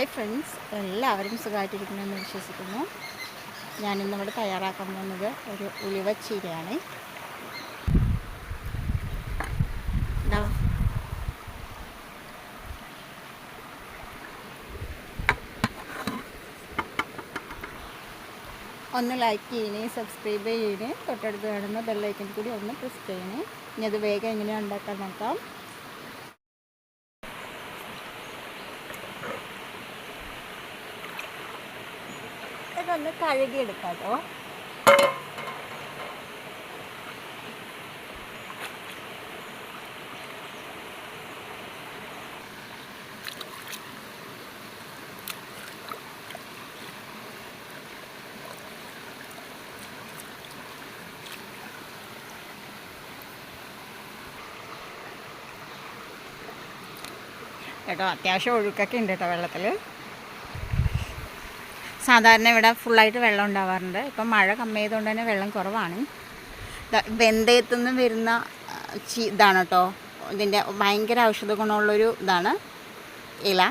Hi friends എല്ലാവരും സുഖമായിട്ടിരിക്കണമെന്ന് വിശ്വസിക്കുന്നു. ഞാനിന്നിവിടെ തയ്യാറാക്കാൻ പോകുന്നത് ഒരു ഉലുവച്ചീരയാണ്. ഒന്ന് ലൈക്ക് ചെയ്യണേ സബ്സ്ക്രൈബ് ചെയ്യണേ തൊട്ടടുത്ത് കാണുന്ന ബെല്ലൈക്കൻ കൂടി ഒന്ന് പ്രസ് ചെയ്യണേ. ഇനി അത് വേഗം എങ്ങനെയാണ് ഉണ്ടാക്കാൻ നോക്കാം ഇതൊന്ന് കഴുകിയെടുക്കാം കേട്ടോ കേട്ടോ അത്യാവശ്യം ഒഴുക്കൊക്കെ ഉണ്ട് കേട്ടോ വെള്ളത്തിൽ സാധാരണ ഇവിടെ ഫുള്ളായിട്ട് വെള്ളം ഉണ്ടാവാറുണ്ട്. ഇപ്പം മഴ കമ്മിയായതുകൊണ്ട് തന്നെ വെള്ളം കുറവാണ്. വെന്തയത്തു നിന്ന് വരുന്ന ചീ ഇതാണ് കേട്ടോ. ഇതിന്റെ ഭയങ്കര ഔഷധ ഗുണമുള്ളൊരു ഇതാണ്. ഇല.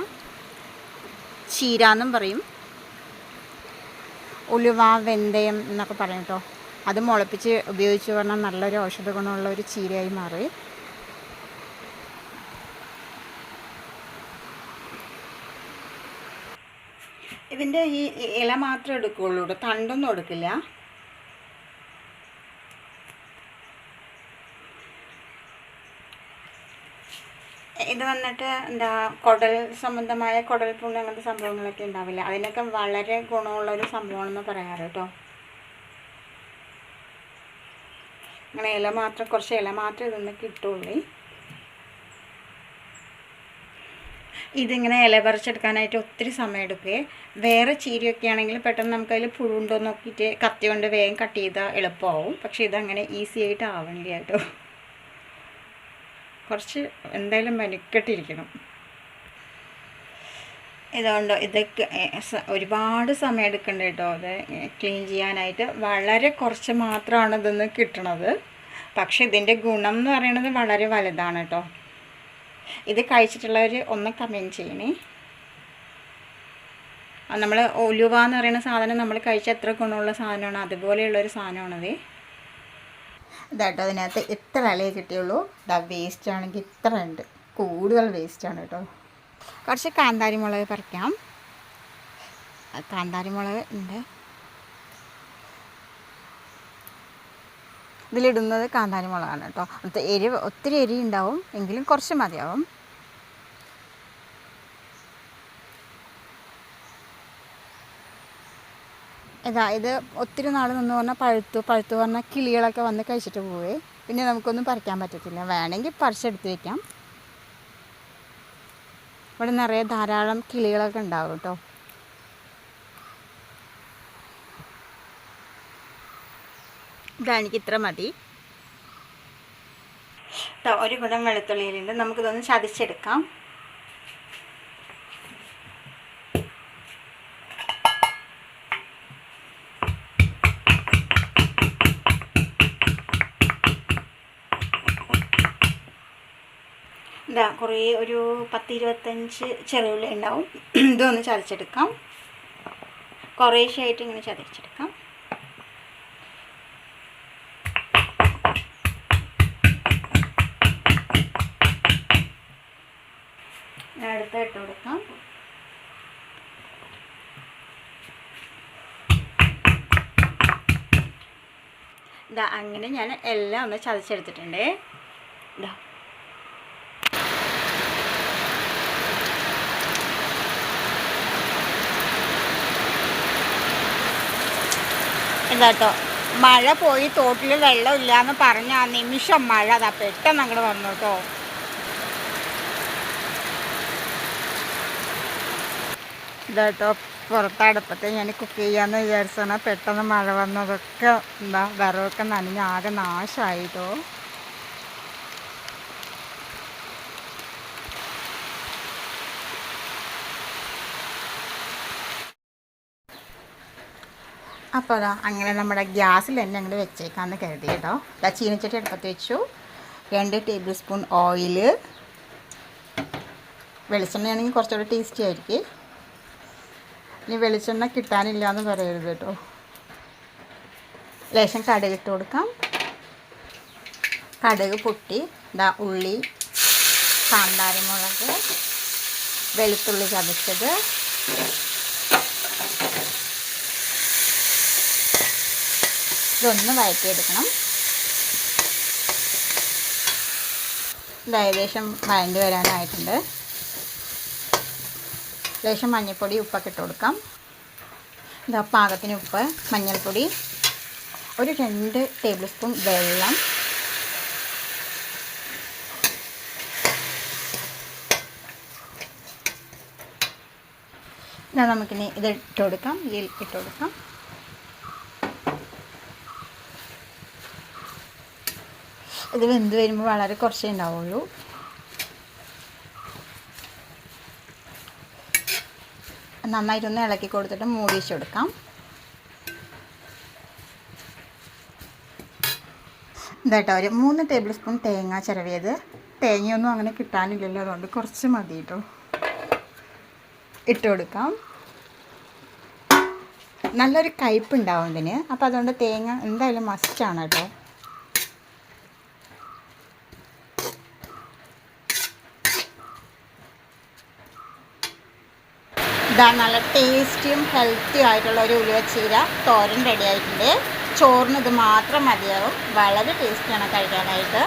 ചീര എന്നും പറയും. ഉലുവ വെന്തയം എന്നൊക്കെ പറയും കേട്ടോ. അത് മുളപ്പിച്ച് ഉപയോഗിച്ച് പറഞ്ഞാൽ നല്ലൊരു ഔഷധ ഗുണമുള്ള ഒരു ചീരയായി മാറി. ഇതിന്റെ ഈ ഇല മാത്രമേ എടുക്കുകയുള്ളൂ കേട്ടോ. തണ്ടൊന്നും എടുക്കില്ല. ഇത് വന്നിട്ട് എന്താ കുടൽ സംബന്ധമായ കുടൽ പുണ്ണ് അങ്ങനത്തെ സംഭവങ്ങളൊക്കെ ഉണ്ടാവില്ല? അതിനൊക്കെ വളരെ ഗുണമുള്ള ഒരു സംഭവമാണെന്ന് പറയാറ് കേട്ടോ. അങ്ങനെ ഇല മാത്രം കുറച്ച് ഇല മാത്രം ഇതൊന്ന് കിട്ടുള്ളൂ. ഇതിങ്ങനെ ഇല പറിച്ചെടുക്കാനായിട്ട് ഒത്തിരി സമയം എടുക്കുകയെ വേറെ ചീരയൊക്കെ ആണെങ്കിൽ പെട്ടെന്ന് നമുക്കതിൽ പുഴുണ്ടോ നോക്കിയിട്ട് കത്തി കൊണ്ട് വേഗം കട്ട് ചെയ്താൽ എളുപ്പമാവും. പക്ഷേ ഇതങ്ങനെ ഈസി ആയിട്ട് ആവണില്ല കേട്ടോ. കുറച്ച് എന്തായാലും മെനക്കെട്ടിരിക്കണം. ഇതുകൊണ്ട് ഇതൊക്കെ ഒരുപാട് സമയം എടുക്കണ്ട കേട്ടോ. അത് ക്ലീൻ ചെയ്യാനായിട്ട് വളരെ കുറച്ച് മാത്രമാണ് ഇതൊന്ന് കിട്ടണത്. പക്ഷെ ഇതിന്റെ ഗുണം എന്ന് പറയുന്നത് വളരെ വലുതാണ് കേട്ടോ. ഇത് കഴിച്ചിട്ടുള്ളവർ ഒന്ന് കമന്റ് ചെയ്യണേ. നമ്മൾ ഒലുവ എന്ന് പറയുന്ന സാധനം നമ്മൾ കഴിച്ച എത്ര ഗുണമുള്ള സാധനമാണ്? അതുപോലെയുള്ളൊരു സാധനമാണത്. ഇതാട്ടോ അതിനകത്ത് ഇത്ര ഇലയെ കിട്ടിയുള്ളൂ? ഇതാ വേസ്റ്റ് ആണെങ്കിൽ ഇത്ര ഉണ്ട്. കൂടുതൽ വേസ്റ്റാണ് കേട്ടോ. കുറച്ച് കാന്താരി മുളക് പറിക്കാം. കാന്താരി മുളക് ഉണ്ട്. ഇതിലിടുന്നത് കാന്താരി മുളകാണ് കേട്ടോ. എരിവ് എരി ഒത്തിരി എരി ഉണ്ടാവും എങ്കിലും കുറച്ച് മതിയാവും. ഇതാ ഇത് ഒത്തിരി നാൾ നിന്ന് പറഞ്ഞാൽ പഴുത്തു പഴുത്തു പറഞ്ഞാൽ കിളികളൊക്കെ വന്ന് കഴിച്ചിട്ട് പോവേ. പിന്നെ നമുക്കൊന്നും പറിക്കാൻ പറ്റത്തില്ല. വേണമെങ്കിൽ പറിച്ചെടുത്ത് വയ്ക്കാം ഇവിടെ നിറയെ ധാരാളം കിളികളൊക്കെ ഉണ്ടാവും കേട്ടോ. ഇതാ എനിക്ക് ഇത്ര മതി ഒരു കുടം വെളുത്തുള്ളിയിലുണ്ട്. നമുക്കിതൊന്ന് ചതച്ചെടുക്കാം. ഇതാ കുറേ ഒരു പത്ത് ഇരുപത്തഞ്ച് ചെറുവിളി ഉണ്ടാവും. ഇതൊന്ന് ചതച്ചെടുക്കാം. കുറേശ്ശായിട്ട് ഇങ്ങനെ ചതച്ചെടുക്കാം. അടുത്ത ഇട്ട് കൊടുക്കാം. ഇതാ അങ്ങനെ ഞാൻ എല്ലാം ഒന്ന് ചതച്ചെടുത്തിട്ടുണ്ട്. ഇതാ ഇതാട്ടോ മഴ പോയി തോട്ടിൽ വെള്ളമില്ല എന്ന് പറഞ്ഞ ആ നിമിഷം മഴ അതാ പെട്ടെന്ന് അങ്ങോട്ട് വന്നു കേട്ടോ. ഇതാട്ടോ. പുറത്ത് അടുപ്പത്ത് ഞാൻ കുക്ക് ചെയ്യാന്ന് വിചാരിച്ചാണ് പെട്ടെന്ന് മഴ വന്നതൊക്കെ എന്താ വിറവൊക്കെ നനഞ്ഞ് ആകെ നാശമായിട്ടോ അപ്പോൾ അതാ അങ്ങനെ നമ്മുടെ ഗ്യാസിൽ തന്നെ അങ്ങോട്ട് വെച്ചേക്കാന്ന് കരുതി കേട്ടോ. ഇതാ ചീനച്ചട്ടി അടുപ്പത്ത് വെച്ചു. രണ്ട് ടേബിൾ സ്പൂൺ ഓയിൽ വെളിച്ചെണ്ണയാണെങ്കിൽ കുറച്ചുകൂടെ ടേസ്റ്റി ആയിരിക്കും. ഇനി വെളിച്ചെണ്ണ കിട്ടാനില്ല എന്ന് പറയരുത് കേട്ടോ. ലേശം കടുക് ഇട്ട് കൊടുക്കാം. കടുക് പൊട്ടി. ഇതാ ഉള്ളി കാന്താരിമുളക് വെളുത്തുള്ളി ചതച്ചത്. ഇതൊന്ന് വഴറ്റിയെടുക്കണം ഇത് ഏകദേശം വഴണ്ടി വരാനായിട്ടുണ്ട്. ലേശം മഞ്ഞൾപ്പൊടി ഉപ്പൊക്കെ ഇട്ട് കൊടുക്കാം. ഇതാ പാകത്തിന് ഉപ്പ് മഞ്ഞൾപ്പൊടി ഒരു രണ്ട് ടേബിൾ സ്പൂൺ വെള്ളം. ഇതാ നമുക്കിനി ഇത് ഇട്ട് കൊടുക്കാം ഈ ഇട്ട് കൊടുക്കാം. ഇത് വെന്ത് വരുമ്പോൾ വളരെ കുറച്ചേ ഉണ്ടാവുള്ളൂ. നന്നായിട്ടൊന്ന് ഇളക്കി കൊടുത്തിട്ട് മൂടി വെച്ച് കൊടുക്കാം. ഇതാട്ടോ ഒരു മൂന്ന് ടേബിൾ സ്പൂൺ തേങ്ങ ചിരവിയത്. തേങ്ങയൊന്നും അങ്ങനെ കിട്ടാനില്ലല്ലോ അതുകൊണ്ട് കുറച്ച് മതി കേട്ടോ. ഇട്ട് കൊടുക്കാം. നല്ലൊരു കയ്പ്പ് ഉണ്ടാവും ഇതിന്. അപ്പോൾ അതുകൊണ്ട് തേങ്ങ എന്തായാലും മസ്റ്റാണ് കേട്ടോ. ഇതാ നല്ല ടേസ്റ്റിയും ഹെൽത്തിയും ആയിട്ടുള്ള ഒരു ഉലുവച്ചീര തോരൻ റെഡി ആയിട്ടുണ്ട്. ചോറിന് ഇത് മാത്രം മതിയാവും. വളരെ ടേസ്റ്റിയാണ് കഴിക്കാനായിട്ട്.